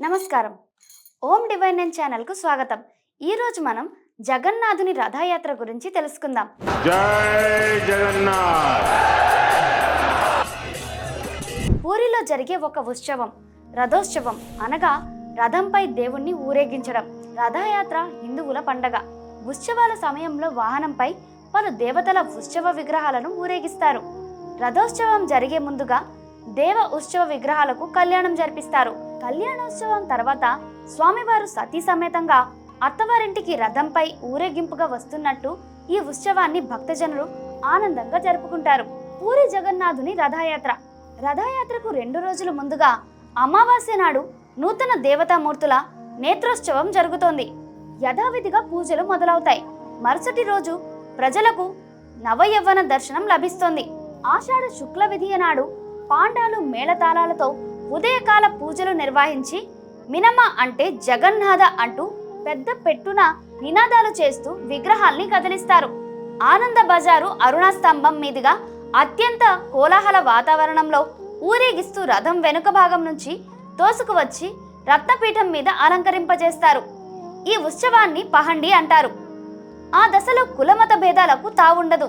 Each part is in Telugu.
నమస్కారం. ఓం డివైన్ నైన్ ఛానల్కు స్వాగతం. ఈరోజు మనం జగన్నాథుని రథయాత్ర గురించి తెలుసుకుందాం. జై జగన్నాథ్! పూరిలో జరిగే ఒక ఉత్సవం రథోత్సవం అనగా రథంపై దేవుణ్ణి ఊరేగించడం. రథయాత్ర హిందువుల పండగ. ఉత్సవాల సమయంలో వాహనంపై పలు దేవతల ఉత్సవ విగ్రహాలను ఊరేగిస్తారు. రథోత్సవం జరిగే ముందుగా దేవ ఉత్సవ విగ్రహాలకు కళ్యాణం జరిపిస్తారు. కళ్యాణోత్సవం తర్వాత స్వామివారు సతీ సమేతంగా అత్తవారింటికి రథంపై ఊరేగింపుగా వస్తున్నట్టు ఈ ఉత్సవాన్ని భక్తజనులు ఆనందంగా జరుపుకుంటారు. పూరి జగన్నాథుని రథయాత్ర. రథయాత్రకు రెండు రోజుల ముందుగా అమావాస్య నాడు నూతన దేవతామూర్తుల నేత్రోత్సవం జరుగుతోంది. యథావిధిగా పూజలు మొదలవుతాయి. మరుసటి రోజు ప్రజలకు నవయవ్వన దర్శనం లభిస్తోంది. ఆషాఢ శుక్ల విధియ నాడు పాండాలు మేళతాళాలతో ఉదయకాల పూజలు నిర్వహించి మినమ అంటే జగన్నాథ అంటూ పెద్ద పెట్టున నినాదాలు చేస్తూ విగ్రహాల్ని కదిలిస్తారు. ఆనంద బజారు అరుణ స్తంభం మీదుగా అత్యంత కోలాహల వాతావరణంలో ఊరేగిస్తూ రథం వెనుక భాగం నుంచి తోసుకువచ్చి రత్నపీఠం మీద అలంకరింపజేస్తారు. ఈ ఉత్సవాన్ని పహండి అంటారు. ఆ దశలో కులమత భేదాలకు తావుండదు.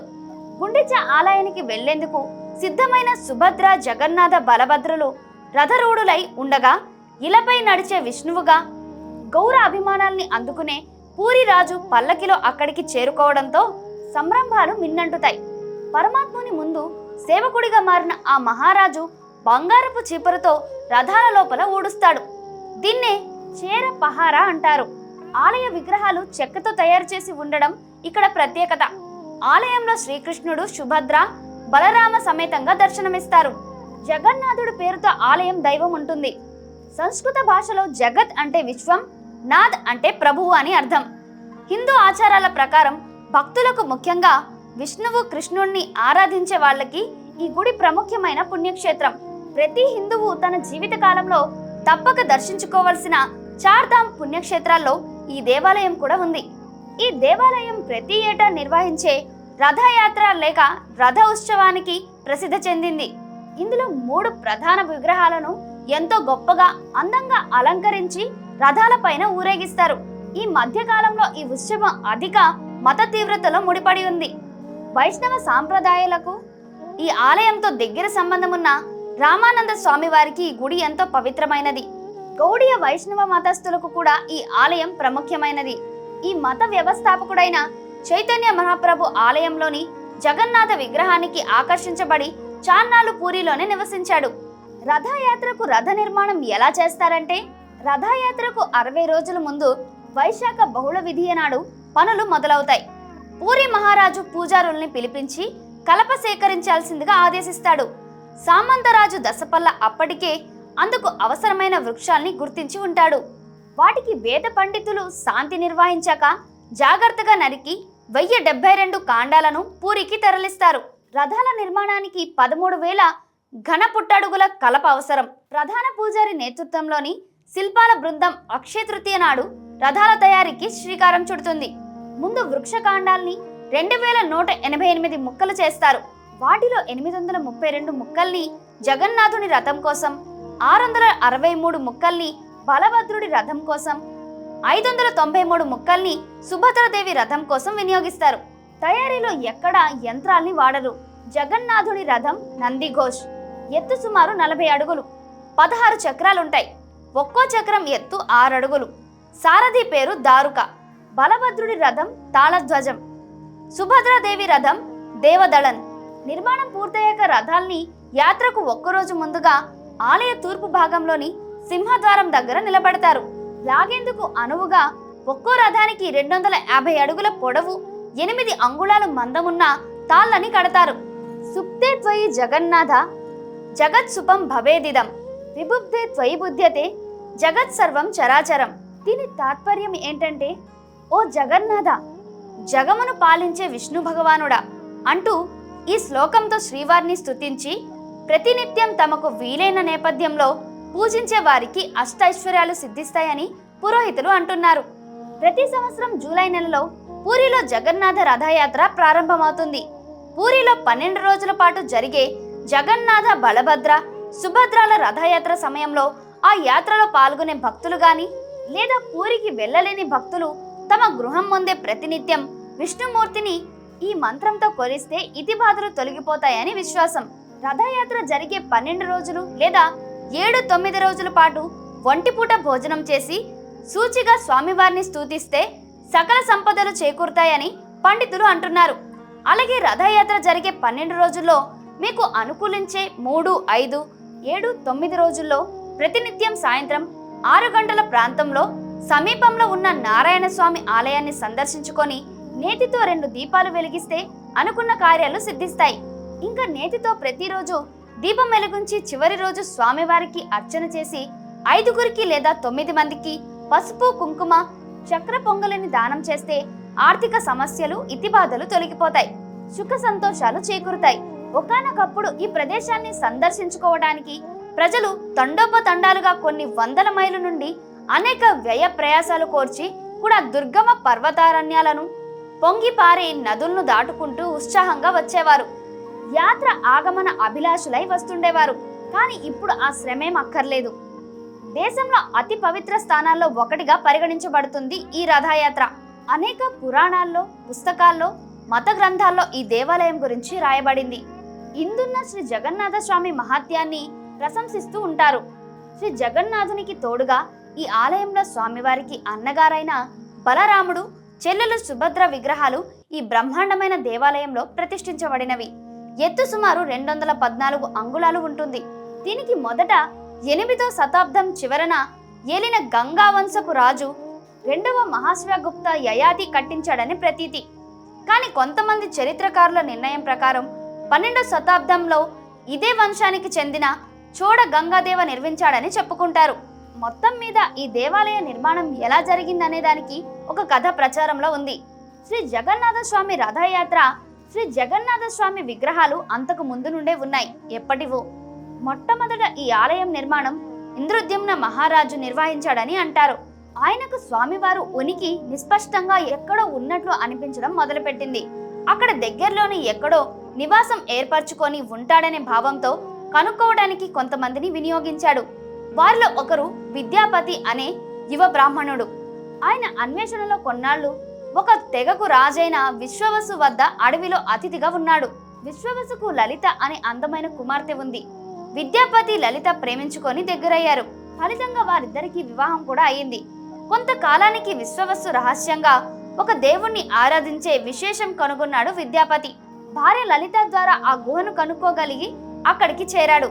గుండిచ ఆలయానికి వెళ్ళేందుకు సిద్ధమైన సుభద్ర జగన్నాథ బలభద్రులు రథరూఢులై ఉండగా ఇలపై నడిచే విష్ణువుగా గౌర అభిమానాల్ని అందుకునే పూరి రాజు పల్లకిలో అక్కడికి చేరుకోవడంతో సంరంభాలు మిన్నంటుతాయి. పరమాత్ముని ముందు సేవకుడిగా మారిన ఆ మహారాజు బంగారపు చీపురుతో రథాల లోపల ఊడుస్తాడు. దీన్నే చేర పహారా అంటారు. ఆలయ విగ్రహాలు చెక్కతో తయారు చేసి ఉండడం ఇక్కడ ప్రత్యేకత. ఆలయంలో శ్రీకృష్ణుడు సుభద్ర బలరామ సమేతంగా దర్శనమిస్తారు. జగన్నాథుడు పేరుతో ఆలయం దైవం ఉంటుంది. సంస్కృత భాషలో జగత్ అంటే విశ్వం నాథ్ అంటే ప్రభువు అని అర్థం. హిందూ ఆచారాల ప్రకారం భక్తులకు ముఖ్యంగా విష్ణువు కృష్ణుణ్ణి ఆరాధించే వాళ్ళకి ఈ గుడి ప్రముఖమైన పుణ్యక్షేత్రం. ప్రతి హిందువు తన జీవిత కాలంలో తప్పక దర్శించుకోవలసిన చార్ధామ్ పుణ్యక్షేత్రాల్లో ఈ దేవాలయం కూడా ఉంది. ఈ దేవాలయం ప్రతి ఏటా నిర్వహించే రథయాత్ర లేక రథ ఉత్సవానికి ప్రసిద్ధి చెందింది. ఇందులో మూడు ప్రధాన విగ్రహాలను ఎంతో గొప్పగా అందంగా అలంకరించి రథాలపైన ఊరేగిస్తారు. ఈ మధ్యకాలంలో ఈ ఉత్సవం అధిక మత తీవ్రతలో ముడిపడి ఉంది. వైష్ణవ సాంప్రదాయాలకు ఈ ఆలయంతో దగ్గర సంబంధం ఉన్న రామానంద స్వామి వారికి ఈ గుడి ఎంతో పవిత్రమైనది. గౌడీయ వైష్ణవ మతస్థులకు కూడా ఈ ఆలయం ప్రాముఖ్యమైనది. ఈ మత వ్యవస్థాపకుడైన చైతన్య మహాప్రభు ఆలయంలోని జగన్నాథ విగ్రహానికి ఆకర్షించబడి చాన్నాళ్ళు పూరిలోనే నివసించాడు. రథయాత్రకు రథ నిర్మాణం ఎలా చేస్తారంటే రథయాత్రకు అరవై రోజుల ముందు వైశాఖ బహుళ విధియ నాడు పనులు మొదలవుతాయి. పూరి మహారాజు పూజారుల్ని పిలిపించి కలప సేకరించాల్సిందిగా ఆదేశిస్తాడు. సామంతరాజు దశపల్ల అప్పటికే అందుకు అవసరమైన వృక్షాల్ని గుర్తించి ఉంటాడు. వాటికి వేద పండితులు శాంతి నిర్వహించాక జాగ్రత్తగా నరికి వెయ్యి డెబ్బై రెండు కాండాలను పూరికి తరలిస్తారు. రథాల నిర్మాణానికి పదమూడు వేల ఘన పుట్టడుగుల కలప అవసరం. ప్రధాన పూజారి నేతృత్వంలోని శిల్పాల బృందం అక్షయ తృతీయ నాడు రథాల తయారీకి శ్రీకారం చుడుతుంది. ముందు వృక్ష కాండాల్ని రెండు వేల నూట ఎనభై ఎనిమిది ముక్కలు చేస్తారు. వాటిలో ఎనిమిది వందల ముప్పై రెండు ముక్కల్ని జగన్నాథుని రథం కోసం ఆరు వందల అరవై మూడు ముక్కల్ని బలభద్రుడి రథం కోసం ఐదు వందల తొంభై మూడు ముక్కల్ని సుభద్రదేవి రథం కోసం వినియోగిస్తారు. తయారీలో ఎక్కడా యంత్రాల్ని వాడరు. జగన్నాథుడి రథం నందిఘోష్ ఎత్తు సుమారు నలభై అడుగులు. పదహారు చక్రాలుంటాయి. ఒక్కో చక్రం ఎత్తు ఆరు అడుగులు. సారథి పేరు దారుక. బలభద్రుడి రథం తాళధ్వజం. సుభద్రాదేవి రథం దేవదళన్. నిర్మాణం పూర్తయ్యాక రథాల్ని యాత్రకు ఒక్కరోజు ముందుగా ఆలయ తూర్పు భాగంలోని సింహద్వారం దగ్గర నిలబడతారు. లాగేందుకు అనువుగా ఒక్కో రథానికి రెండు వందల యాభై అడుగుల పొడవు ఎనిమిది అంగుళాలు మందమున్న తాళ్ళని కడతారు. సుప్తే త్వయి జగన్నాథ జగత్ సుపం భవేదిదం. విబుద్ధే త్వయి బుద్ధ్యతే జగత్ సర్వం చరాచరం. దీని తాత్పర్యం ఏంటంటే ఓ జగన్నాథ జగమును పాలించే విష్ణు భగవానుడా. అంటూ ఈ శ్లోకంతో శ్రీవారిని స్తుతించి ప్రతినిత్యం తమకు వీలైన నేపథ్యంలో పూజించే వారికి అష్టైశ్వర్యాలు సిద్ధిస్తాయని పురోహితులు అంటున్నారు. ప్రతి సంవత్సరం జూలై నెలలో పూరిలో జగన్నాథ రథయాత్ర ప్రారంభమవుతుంది. పూరిలో పన్నెండు రోజుల పాటు జరిగే జగన్నాథ బలభద్ర సుభద్రాల రథయాత్ర సమయంలో ఆ యాత్రలో పాల్గొనే భక్తులు గాని లేదా పూరికి వెళ్ళలేని భక్తులు తమ గృహం ముందే ప్రతినిత్యం విష్ణుమూర్తిని ఈ మంత్రంతో కొలిస్తే ఇతిబాధలు తొలగిపోతాయని విశ్వాసం. రథయాత్ర జరిగే పన్నెండు రోజులు లేదా ఏడు తొమ్మిది రోజుల పాటు ఒంటిపూట భోజనం చేసి సూచిగా స్వామివారిని స్థూతిస్తే సకల సంపదలు చేకూరుతాయని పండితులు అంటున్నారు. అలాగే రథయాత్ర జరిగే పన్నెండు రోజుల్లో మీకు అనుకూలించే మూడు ఐదు ఏడు తొమ్మిది రోజుల్లో ప్రతినిత్యం సాయంత్రం ఆరు గంటల ప్రాంతంలో సమీపంలో ఉన్న నారాయణ స్వామి ఆలయాన్ని సందర్శించుకొని నేతితో రెండు దీపాలు వెలిగిస్తే అనుకున్న కార్యాలు సిద్ధిస్తాయి. ఇంకా నేతితో ప్రతిరోజు దీపం వెలిగించి చివరి రోజు స్వామివారికి అర్చన చేసి ఐదుగురికి లేదా తొమ్మిది మందికి పసుపు కుంకుమ చక్ర పొంగలిని దానం చేస్తే ఆర్థిక సమస్యలు ఇతిబాధలు తొలగిపోతాయి. సుఖ సంతోషాలు చేకూరుతాయి. ఒకానొకప్పుడు ఈ ప్రదేశాన్ని సందర్శించుకోవడానికి ప్రజలు తండోపతండాలుగా కొన్ని వందల మైలు నుండి అనేక వ్యయ ప్రయాసాలు కోర్చి కూడా దుర్గమ పర్వతారణ్యాలను పొంగిపారే నదులను దాటుకుంటూ ఉత్సాహంగా వచ్చేవారు. యాత్ర ఆగమన అభిలాషులై వస్తుండేవారు. కానీ ఇప్పుడు ఆ శ్రమేం అక్కర్లేదు. దేశంలో అతి పవిత్ర స్థానాల్లో ఒకటిగా పరిగణించబడుతుంది ఈ రథయాత్ర. అనేక పురాణాల్లో పుస్తకాల్లో మత గ్రంథాల్లో ఈ దేవాలయం గురించి రాయబడింది. ఇందున్న శ్రీ జగన్నాథ స్వామి మహాత్యాన్ని ప్రశంసిస్తూ ఉంటారు. శ్రీ జగన్నాథునికి తోడుగా ఈ ఆలయంలో స్వామివారికి అన్నగారైన బలరాముడు చెల్లెలు సుభద్ర విగ్రహాలు ఈ బ్రహ్మాండమైన దేవాలయంలో ప్రతిష్ఠించబడినవి. ఎత్తు సుమారు రెండు వందల పద్నాలుగు అంగుళాలు ఉంటుంది. దీనికి మొదట ఎనిమిదో శతాబ్దం చివరన ఏలిన గంగా వంశపు రాజు రెండవ మహాశివగుప్త యయాతి కట్టించాడని ప్రతీతి. కానీ కొంతమంది చరిత్రకారుల నిర్ణయం ప్రకారం పన్నెండో శతాబ్దంలో ఇదే వంశానికి చెందిన చోడ గంగాదేవ నిర్మించాడని చెప్పుకుంటారు. మొత్తం మీద ఈ దేవాలయ నిర్మాణం ఎలా జరిగిందనే దానికి ఒక కథ ప్రచారంలో ఉంది. శ్రీ జగన్నాథ స్వామి రథయాత్ర శ్రీ జగన్నాథ స్వామి విగ్రహాలు అంతకు ముందు నుండే ఉన్నాయి. ఎప్పటివో. మొట్టమొదట ఈ ఆలయం నిర్మాణం ఇంద్రుద్యుమ్న మహారాజు నిర్వహించాడని అంటారు. ఆయనకు స్వామివారు ఉనికి నిస్పష్టంగా ఎక్కడో ఉన్నట్లు అనిపించడం మొదలుపెట్టింది. అక్కడ దగ్గరలోని ఎక్కడో నివాసం ఏర్పరచుకొని ఉంటాడనే భావంతో కనుక్కోవడానికి కొంతమందిని వినియోగించాడు. వారిలో ఒకరు విద్యాపతి అనే యువ బ్రాహ్మణుడు. ఆయన అన్వేషణలో కొన్నాళ్ళు ఒక తెగకు రాజైన విశ్వవసు వద్ద అడవిలో అతిథిగా ఉన్నాడు. విశ్వవసుకు లలిత అనే అందమైన కుమార్తె ఉంది. విద్యాపతి లలిత ప్రేమించుకొని దగ్గరయ్యారు. ఫలితంగా వారిద్దరికీ వివాహం కూడా అయింది. కొంతకాలానికి విశ్వవస్సు రహస్యంగా ఒక దేవుణ్ణి ఆరాధించే విశేషం కనుగొన్నాడు విద్యాపతి. భార్య లలిత ద్వారా ఆ గుహను కనుక్కోగలిగి అక్కడికి చేరాడు.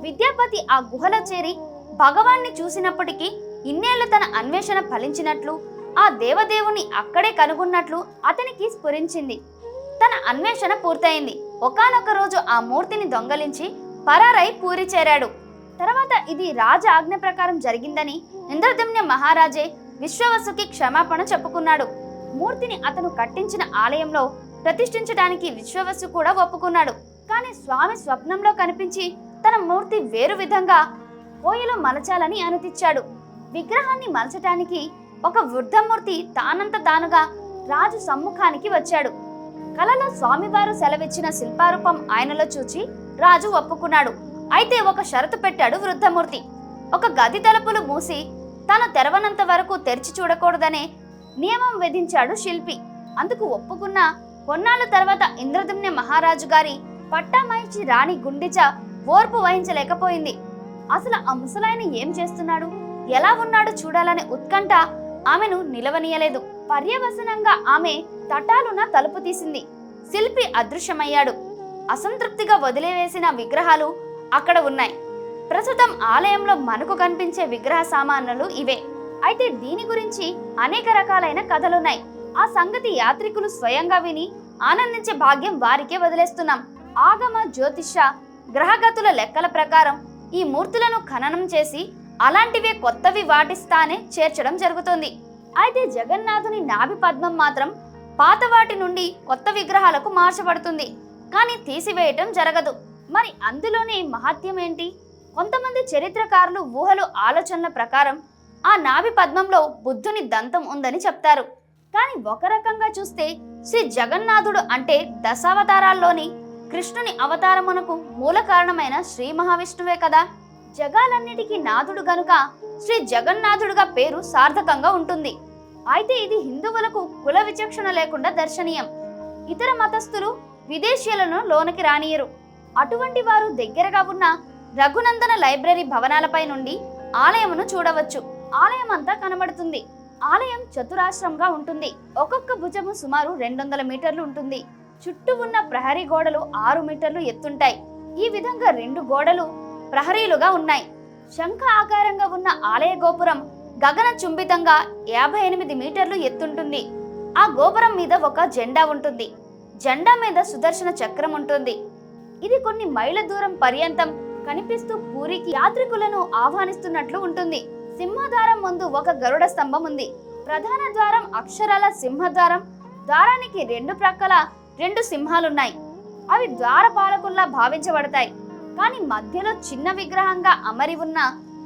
విద్యాపతి ఆ గుహలో చేరి భగవాన్ని చూసినప్పటికీ ఇన్నేళ్ళు తన అన్వేషణ ఫలించినట్లు ఆ దేవదేవుని అక్కడే కనుగొన్నట్లు అతనికి స్ఫురించింది. తన అన్వేషణ పూర్తయింది. ఒకానొక రోజు ఆ మూర్తిని దొంగలించి పరారై పూరి చేరాడు. తర్వాత ఇది రాజ ఆజ్ఞ ప్రకారం జరిగిందని ఇంద్రదమ్య మహారాజే విశ్వవసుకి క్షమాపణ చెప్పుకున్నాడు. మూర్తిని అతను కట్టించిన ఆలయంలో ప్రతిష్ఠించడానికి విశ్వవసు కూడా ఒప్పుకున్నాడు. కానీ స్వామి స్వప్నంలో కనిపించి తన మూర్తి వేరు విధంగా కోయలో మలచాలని అనుతిచ్చాడు. విగ్రహాన్ని మలచటానికి ఒక వృద్ధమూర్తి తానంత తానుగా రాజు సమ్ముఖానికి వచ్చాడు. కలలో స్వామివారు సెలవిచ్చిన శిల్పారూపం ఆయనలో చూచి రాజు ఒప్పుకున్నాడు. అయితే ఒక షరతు పెట్టాడు వృద్ధమూర్తి. ఒక గది తలుపులు మూసి తన తెరవనంత వరకు తెరిచి చూడకూడదనే నియమం విధించాడు శిల్పి. అందుకు ఒప్పుకున్న కొన్నాళ్ళ తర్వాత ఇంద్రదుమ్న మహారాజు గారి పట్టామాయిచి రాణి గుండిచ ఓర్పు వహించలేకపోయింది. అసలు ఆ ముసలాయన ఏం చేస్తున్నాడు? ఎలా ఉన్నాడో చూడాలనే ఉత్కంఠ ఆమెను నిలవనీయలేదు. పర్యవసనంగా ఆమె తటాలున తలుపు తీసింది. శిల్పి అదృశ్యమయ్యాడు. అసంతృప్తిగా వదిలివేసిన విగ్రహాలు అక్కడ ఉన్నాయి. ప్రస్తుతం ఆలయంలో మనకు కనిపించే విగ్రహ సామాన్లు ఇవే. అయితే దీని గురించి అనేక రకాలైన కథలున్నాయి. ఆ సంగతి యాత్రికులు స్వయంగా విని ఆనందించే భాగ్యం వారికే వదిలేస్తున్నాం. ఆగమ జ్యోతిష గ్రహగతుల లెక్కల ప్రకారం ఈ మూర్తులను ఖననం చేసి అలాంటివే కొత్తవి వాటిస్తానే చేర్చడం జరుగుతుంది. అయితే జగన్నాథుని నాభి పద్మం మాత్రం పాత వాటి నుండి కొత్త విగ్రహాలకు మార్చబడుతుంది. కానీ తీసివేయటం జరగదు. మరి అందులోనే మహత్యం ఏంటి? కొంతమంది చరిత్రకారులు ఊహలు ఆలోచనల ప్రకారం ఆ నాభి పద్మంలో బుద్ధుని దంతం ఉందని చెప్తారు. కానీ ఒక రకంగా చూస్తే శ్రీ జగన్నాథుడు అంటే దశావతారాల్లోని కృష్ణుని అవతారమునకు మూల కారణమైన శ్రీ మహావిష్ణువే కదా? జగాలన్నిటికీ నాథుడు గనుక శ్రీ జగన్నాథుడుగా పేరు సార్థకంగా ఉంటుంది. అయితే ఇది హిందువులకు కుల విచక్షణ లేకుండా దర్శనీయం. ఇతర మతస్థులు విదేశీయులను లోనికి రానియరు. అటువంటి వారు దగ్గరగా ఉన్న రఘునందన లైబ్రరీ భవనాలపై నుండి ఆలయమును చూడవచ్చు. ఆలయం అంతా కనబడుతుంది. ఆలయం చతురాశ్రంగా ఉంటుంది. ఒక్కొక్క భుజము సుమారు రెండు వందల మీటర్లు ఉంటుంది. చుట్టూ ఉన్న ప్రహరీ గోడలు ఆరు మీటర్లు ఎత్తుంటాయి. ఈ విధంగా రెండు గోడలు ప్రహరీలుగా ఉన్నాయి. శంఖ ఆకారంగా ఉన్న ఆలయ గోపురం గగన చుంబితంగా యాభై ఎనిమిది మీటర్లు ఎత్తుంటుంది. ఆ గోపురం మీద ఒక జెండా ఉంటుంది. జెండా మీద సుదర్శన చక్రం ఉంటుంది. ఇది కొన్ని మైళ్ళ దూరం పర్యంతం కనిపిస్తూ పూరికి యాత్రికులను ఆహ్వానిస్తున్నట్లు ఉంటుంది. సింహద్వారం ముందు ఒక గరుడ స్తంభం ఉంది. ప్రధాన ద్వారం అక్షరాల సింహద్వారం ద్వారానికి రెండు ప్రక్కల రెండు సింహాలున్నాయి. అవి ద్వారపాలకుల్లా భావించబడతాయి. కానీ మధ్యలో చిన్న విగ్రహంగా అమరి ఉన్న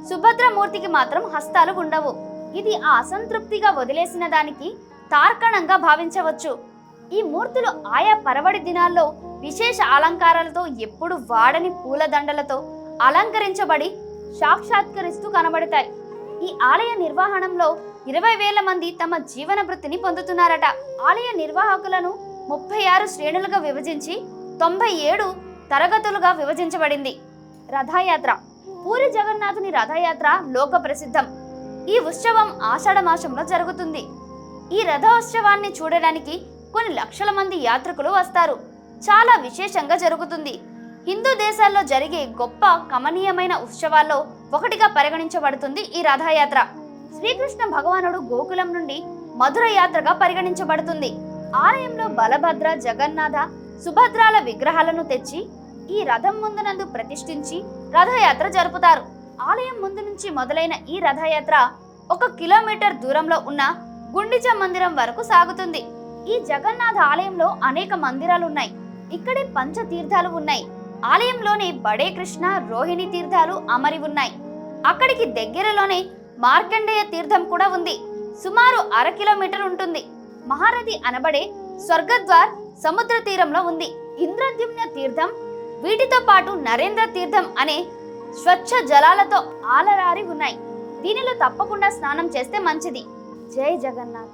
సుభద్రమూర్తికి మాత్రం హస్తాలు ఉండవు. ఇది ఆ అసంతృప్తిగా వదిలేసిన దానికి తార్కణంగా భావించవచ్చు. ఈ మూర్తులు ఆయా పరవడి దినాల్లో విశేష అలంకారాలతో ఎప్పుడు వాడని పూలదండలతో అలంకరించబడి సాక్షాత్కరిస్తూ కనబడతాయి. ఈ ఆలయ నిర్వహణంలో ఇరవై వేల మంది తమ జీవన వృత్తిని పొందుతున్నారట. ఆలయ నిర్వాహకులను ముప్పై ఆరు శ్రేణులుగా విభజించి తొంభై ఏడు తరగతులుగా విభజించబడింది. రథయాత్ర. పూరి జగన్నాథుని రథయాత్ర లోక ప్రసిద్ధం. ఈ ఉత్సవం ఆషాఢ మాసంలో జరుగుతుంది. ఈ రథోత్సవాన్ని చూడడానికి కొన్ని లక్షల మంది యాత్రికులు వస్తారు. చాలా విశేషంగా జరుగుతుంది. హిందూ దేశాల్లో జరిగే గొప్ప కమనీయమైన ఉత్సవాల్లో ఒకటిగా పరిగణించబడుతుంది ఈ రథయాత్ర. శ్రీకృష్ణ భగవానుడు గోకులం నుండి మధుర యాత్రగా పరిగణించబడుతుంది. ఆలయంలో బలభద్ర జగన్నాథ సుభద్రాల విగ్రహాలను తెచ్చి ఈ రథం ముందునందు ప్రతిష్ఠించి రథయాత్ర జరుపుతారు. ఆలయం ముందు నుంచి మొదలైన ఈ రథయాత్ర ఒక కిలోమీటర్ దూరంలో ఉన్న గుండిచ మందిరం వరకు సాగుతుంది. ఈ జగన్నాథ ఆలయంలో అనేక మందిరాలు ఉన్నాయి ఇక్కడే పంచతీర్థాలు ఉన్నాయి. ఆలయంలోనే బడే కృష్ణ రోహిణి తీర్థాలు అమరి ఉన్నాయి. అక్కడికి దగ్గరలోనే మార్కండేయ తీర్థం కూడా ఉంది. సుమారు అర కిలోమీటర్ ఉంటుంది. మహారథి అనబడే స్వర్గద్వార్ సముద్ర తీరంలో ఉంది. ఇంద్రద్యుమ్న తీర్థం వీటితో పాటు నరేంద్ర తీర్థం అనే స్వచ్ఛ జలాలతో ఆలరారి ఉన్నాయి. దీనిలో తప్పకుండా స్నానం చేస్తే మంచిది. జై జగన్నాథ్.